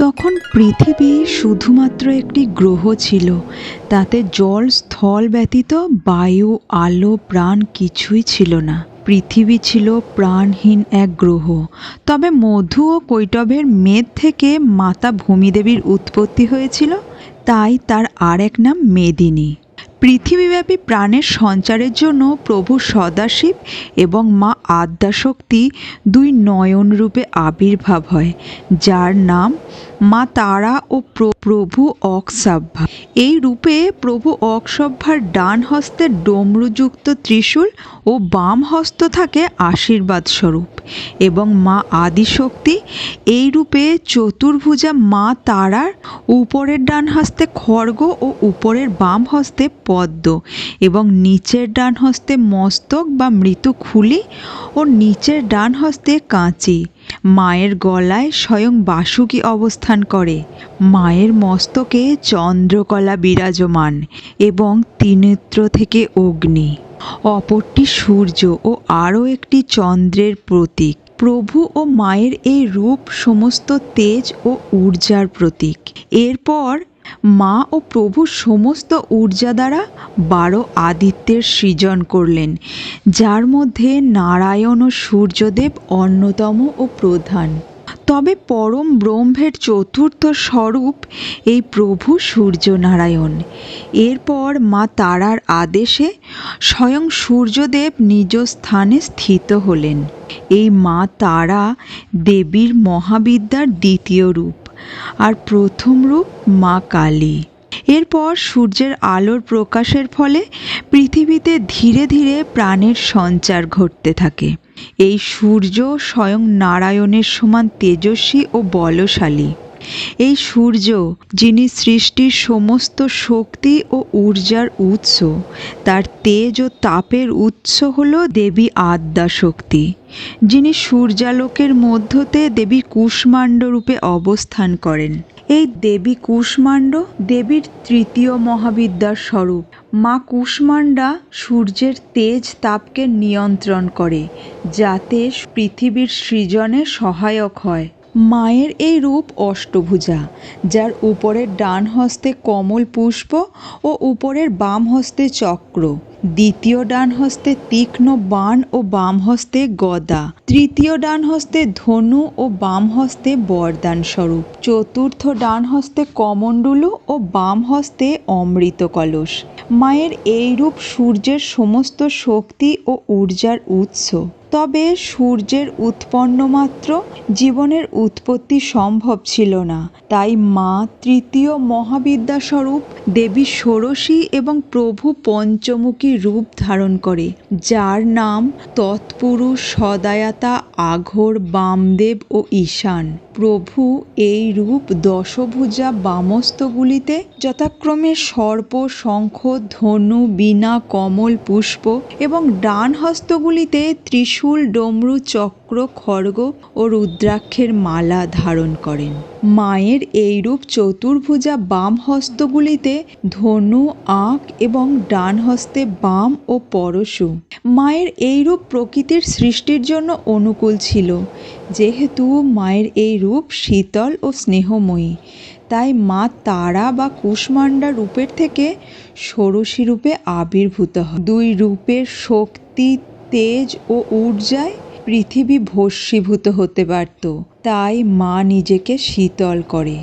তখন পৃথিবী শুধুমাত্র একটি গ্রহ ছিল। তাতে জল, স্থল ব্যতীত বায়ু, আলো, প্রাণ কিছুই ছিল না। পৃথিবী ছিল প্রাণহীন এক গ্রহ। তবে মধু ও কৈটবের মেদ থেকে মাতা ভূমিদেবীর উৎপত্তি হয়েছিল। তাই তার আর এক নাম মেদিনী। পৃথিবীব্যাপী প্রাণের সঞ্চারের জন্য প্রভু সদাশিব এবং মা আদ্যাশক্তি দুই নয়ন রূপে আবির্ভাব হয়, যার নাম মা তারা ও প্রভু অক্সাভ্যা। এই রূপে প্রভু অক্সভ্যার ডান হস্তে ডমরুযুক্ত ত্রিশূল ও বাম হস্ত থাকে আশীর্বাদ স্বরূপ এবং মা আদিশক্তি। এই রূপে চতুর্ভুজা মা তারার উপরের ডান হস্তে খড়গ ও উপরের বাম হস্তে পদ্ম এবং নিচের ডান হস্তে মস্তক বা মৃত্যু খুলি ও নিচের ডান হস্তে কাঁচি। মায়ের গলায় স্বয়ং বাসুকি অবস্থান করে। মায়ের মস্তকে চন্দ্রকলা বিরাজমান এবং তিনেত্র থেকে অগ্নি। অপরটি সূর্য ও আরও একটি চন্দ্রের প্রতীক। প্রভু ও মায়ের এই রূপ সমস্ত তেজ ও ঊর্জার প্রতীক। এরপর মা ও প্রভু সমস্ত ঊর্জা দ্বারা বারো আদিত্যের সৃজন করলেন, যার মধ্যে নারায়ণ ও সূর্যদেব অন্যতম ও প্রধান। তবে পরম ব্রহ্মের চতুর্থ স্বরূপ এই প্রভু সূর্যনারায়ণ। এরপর মা তারার আদেশে স্বয়ং সূর্যদেব নিজ স্থানে স্থিত হলেন। এই মা তারা দেবীর মহাবিদ্যার দ্বিতীয় রূপ। আর প্রথম রূপ মা কালী। এরপর সূর্যের আলোর প্রকাশের ফলে পৃথিবীতে ধীরে ধীরে প্রাণের সঞ্চার ঘটতে থাকে। এই সূর্য স্বয়ং নারায়ণের সমান তেজস্বী ও বলশালী। এই সূর্য, যিনি সৃষ্টির সমস্ত শক্তি ও ঊর্জার উৎস, তার তেজ ও তাপের উৎস হল দেবী আদ্যা শক্তি যিনি সূর্যালোকের মধ্যতে দেবী কুষ্মাণ্ড রূপে অবস্থান করেন। এই দেবী কুষ্মাণ্ড দেবীর তৃতীয় মহাবিদ্যার স্বরূপ। মা কুষ্মাণ্ডা সূর্যের তেজ তাপকে নিয়ন্ত্রণ করে, যাতে পৃথিবীর সৃজনে সহায়ক হয়। মায়ের এই রূপ অষ্টভুজা, যার উপরের ডান হস্তে কমল পুষ্প ও উপরের বাম হস্তে চক্র, দ্বিতীয় ডান হস্তে তীক্ষ্ণ বাণ ও বাম হস্তে গদা, তৃতীয় ডান হস্তে ধনু ও বাম হস্তে বরদান স্বরূপ চতুর্থ ডান হস্তে কমণ্ডলু ও বাম হস্তে অমৃত কলস মায়ের এই রূপ সূর্যের সমস্ত শক্তি ও ঊর্জার উৎস। তবে সূর্যের উৎপন্ন মাত্র জীবনের উৎপত্তি সম্ভব ছিল না। তাই মা তৃতীয় মহাবিদ্যাস্বরূপ দেবী ষোড়শী এবং প্রভু পঞ্চমুখী রূপ ধারণ করে, যার নাম তৎপুরুষ সদায়াতা, আঘোর, বামদেব ও ঈশান। প্রভু এই রূপ দশভুজা বামস্তগুলিতে যথাক্রমে সর্প, শঙ্খ, ধনু, বীণা, কমল, পুষ্প এবং ডান হস্তগুলিতে ত্রিশূল ডমরু চক্র, খড়গ ও রুদ্রাক্ষের মালা ধারণ করেন। মায়ের এই রূপ চতুর্ভুজা বাম হস্তগুলিতে ধনু আঁক এবং ডান হস্তে বাম ও পরশু। মায়ের এই রূপ প্রকৃতির সৃষ্টির জন্য অনুকূল ছিল, যেহেতু মায়ের এই রূপ শীতল ও স্নেহময়ী। তাই মা তারা বা কুষ্মাণ্ডা রূপের থেকে ষোড়শী রূপে আবির্ভূত হয় দুই রূপের শক্তি তেজ ও ঊর্জায় পৃথিবী ভস্মীভূত হতে পারত। তাই মা নিজেকে শীতল করে।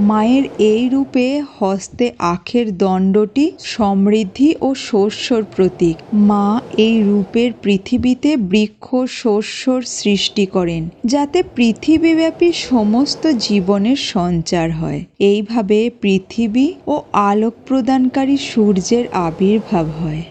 মায়ের এই রূপে হস্তে আখের দণ্ডটি সমৃদ্ধি ও শস্যর প্রতীক। মা এই রূপের পৃথিবীতে বৃক্ষ, শস্যর সৃষ্টি করেন, যাতে পৃথিবীব্যাপী সমস্ত জীবনের সঞ্চার হয়। এইভাবে পৃথিবী ও আলোক প্রদানকারী সূর্যের আবির্ভাব হয়।